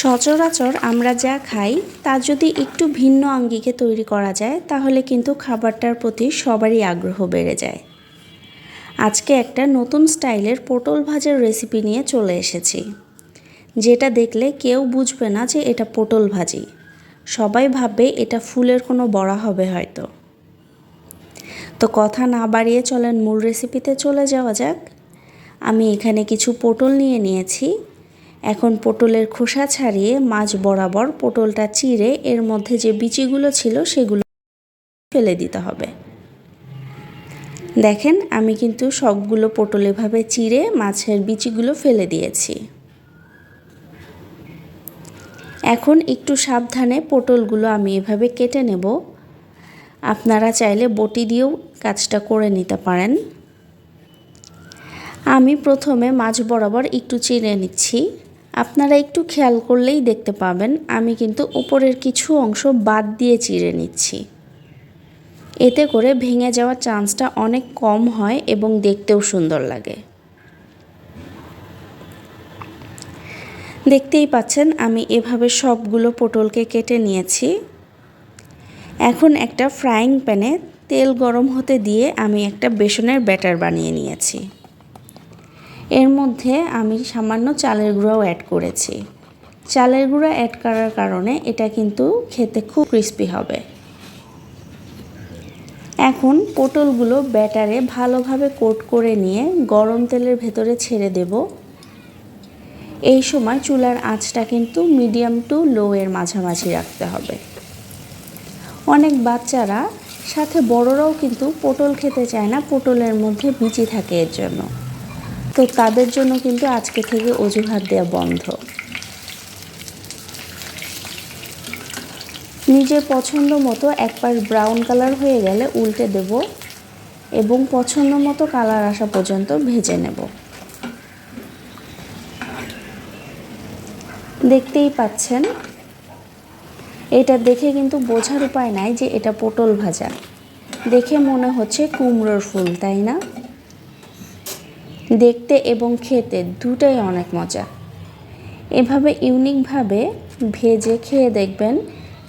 সচরাচর আমরা যা খাই, তা যদি একটু ভিন্ন আঙ্গিকে তৈরি করা যায়, তাহলে কিন্তু খাবারটার প্রতি সবারই আগ্রহ বেড়ে যায়। আজকে একটা নতুন স্টাইলের পটল ভাজার রেসিপি নিয়ে চলে এসেছি। যেটা দেখলে কেউ বুঝবে না যে এটা পটল ভাজি। সবাই ভাববে এটা ফুলের কোনো বড়া হবে হয়তো। তো কথা না বাড়িয়ে চলেন মূল রেসিপিতে চলে যাওয়া যাক। আমি এখানে কিছু পটল নিয়ে নিয়েছি। এখন পটলের খোসা ছাড়িয়ে মাছ বরাবর পটলটা চিড়ে এর মধ্যে যে বিচিগুলো ছিল সেগুলো ফেলে দিতে হবে। দেখেন, আমি কিন্তু সবগুলো পটল এভাবে চিড়ে মাছের বিচিগুলো ফেলে দিয়েছি। এখন একটু সাবধানে পটলগুলো আমি এভাবে কেটে নেব। আপনারা চাইলে বটি দিয়েও কাজটা করে নিতে পারেন। আমি প্রথমে মাছ বরাবর একটু চিড়ে নিচ্ছি। আপনারা একটু খেয়াল করলেই দেখতে পাবেন, আমি কিন্তু উপরের কিছু অংশ বাদ দিয়ে চিড়ে নিচ্ছি। এতে করে ভেঙে যাওয়ার চান্সটা অনেক কম হয় এবং দেখতেও সুন্দর লাগে। দেখতেই পাচ্ছেন, আমি এভাবে সবগুলো পটলকে কেটে নিয়েছি। এখন একটা ফ্রাইং প্যানে তেল গরম হতে দিয়ে আমি একটা বেসনের ব্যাটার বানিয়ে নিয়েছি। এর মধ্যে আমি সামান্য চালের গুঁড়াও অ্যাড করেছি। চালের গুঁড়া অ্যাড করার কারণে এটা কিন্তু খেতে খুব ক্রিস্পি হবে। এখন পটলগুলো ব্যাটারে ভালোভাবে কোট করে নিয়ে গরম তেলের ভেতরে ছেড়ে দেব। এই সময় চুলার আঁচটা কিন্তু মিডিয়াম টু লো এর মাঝামাঝি রাখতে হবে। অনেক বাচ্চারা, সাথে বড়রাও কিন্তু পটল খেতে চায় না, পটলের মধ্যে বিচি থাকে এর জন্য। তো তাদের জন্য কিন্তু আজকে থেকে অজুহাত দেওয়া বন্ধ। নিজের পছন্দ মতো এক পাশ ব্রাউন কালার হয়ে গেলে উল্টে দেব এবং পছন্দ মতো কালার আসা পর্যন্ত ভেজে নেব। দেখতেই পাচ্ছেন, এটা দেখে কিন্তু বোঝার উপায় নাই যে এটা পটল ভাজা। দেখে মনে হচ্ছে কুমড়োর ফুল, তাই না? দেখতে এবং খেতে দুটাই অনেক মজা। এভাবে ইউনিকভাবে ভেজে খেয়ে দেখবেন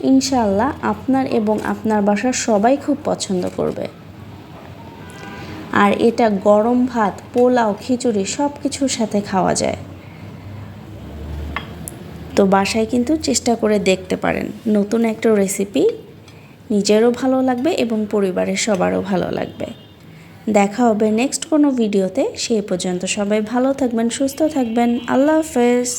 ইনশাল্লাহ আপনার এবং আপনার বাসার সবাই খুব পছন্দ করবে। আর এটা গরম ভাত, পোলাও, খিচুড়ি সব কিছুর সাথে খাওয়া যায়। তো বাসায় কিন্তু চেষ্টা করে দেখতে পারেন, নতুন একটা রেসিপি নিজেরও ভালো লাগবে এবং পরিবারের সবারও ভালো লাগবে। দেখা হবে নেক্সট কোনো ভিডিওতে সেই পর্যন্ত সবাই ভালো থাকবেন সুস্থ থাকবেন আল্লাহ হাফেজ।